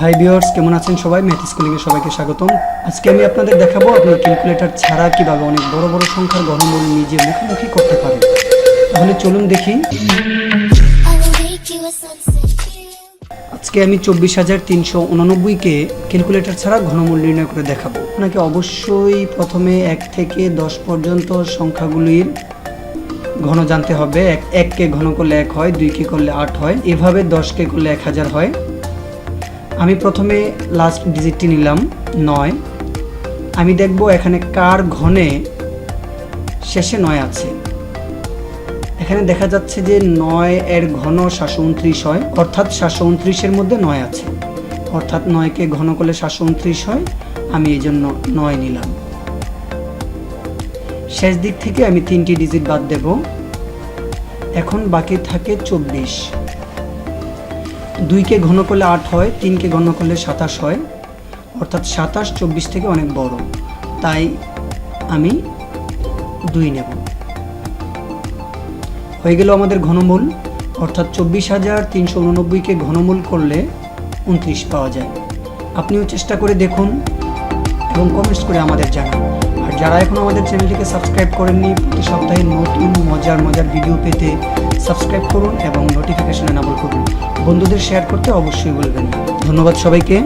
Hi viewers কেমন আছেন সবাই? ম্যাথ স্কুলিংয়ে সবাইকে স্বাগতম। আজকে আমি আপনাদের দেখাবো আপনার ক্যালকুলেটর ছাড়া কীভাবে অনেক বড় বড় সংখ্যার ঘনমূল নিজে মুখোমুখি করতে পারেন। তাহলে চলুন দেখি. আজকে আমি চব্বিশ হাজার তিনশো উননব্বইকে ক্যালকুলেটর ছাড়া ঘনমূল নির্ণয় করে দেখাবো। আপনাকে অবশ্যই প্রথমে এক থেকে দশ পর্যন্ত সংখ্যাগুলির ঘন জানতে হবে। এক এককে ঘন করলে এক হয় দুইকে করলে আট হয়। এভাবে দশকে করলে এক হাজার হয়। আমি প্রথমে লাস্ট ডিজিটটি নিলাম, নয়। আমি দেখব এখানে কার ঘনে শেষে নয় আছে। এখানে দেখা যাচ্ছে যে নয় এর ঘন সাতশো উনত্রিশ হয়, অর্থাৎ সাতশো উনত্রিশের মধ্যে নয় আছে। অর্থাৎ নয়কে ঘন করলে সাতশো উনত্রিশ হয়, আমি এই জন্য নয় নিলাম। শেষ দিক থেকে আমি তিনটি ডিজিট বাদ দেব। এখন বাকি থাকে চব্বিশ। দুইকে ঘন করলে আট হয়, তিনকে ঘন করলে সাতাশ হয়। অর্থাৎ সাতাশ, চব্বিশ থেকে অনেক বড়। তাই আমি দুই নেব। হয়ে গেল আমাদের ঘনমূল। অর্থাৎ চব্বিশ হাজার তিনশো উননব্বইকে ঘনমূল করলে উনত্রিশ পাওয়া যায়। আপনিও চেষ্টা করে দেখুন এবং কমেন্টস করে আমাদের জানান। যারা এখন আমাদের চ্যানেলটিকে সাবস্ক্রাইব করেননি, প্রতি সপ্তাহে নতুন মজার মজার ভিডিও পেতে সাবস্ক্রাইব করুন এবং নোটিফিকেশন এনাবল করুন। বন্ধুদের শেয়ার করতে অবশ্যই বলবেন ধন্যবাদ সবাইকে।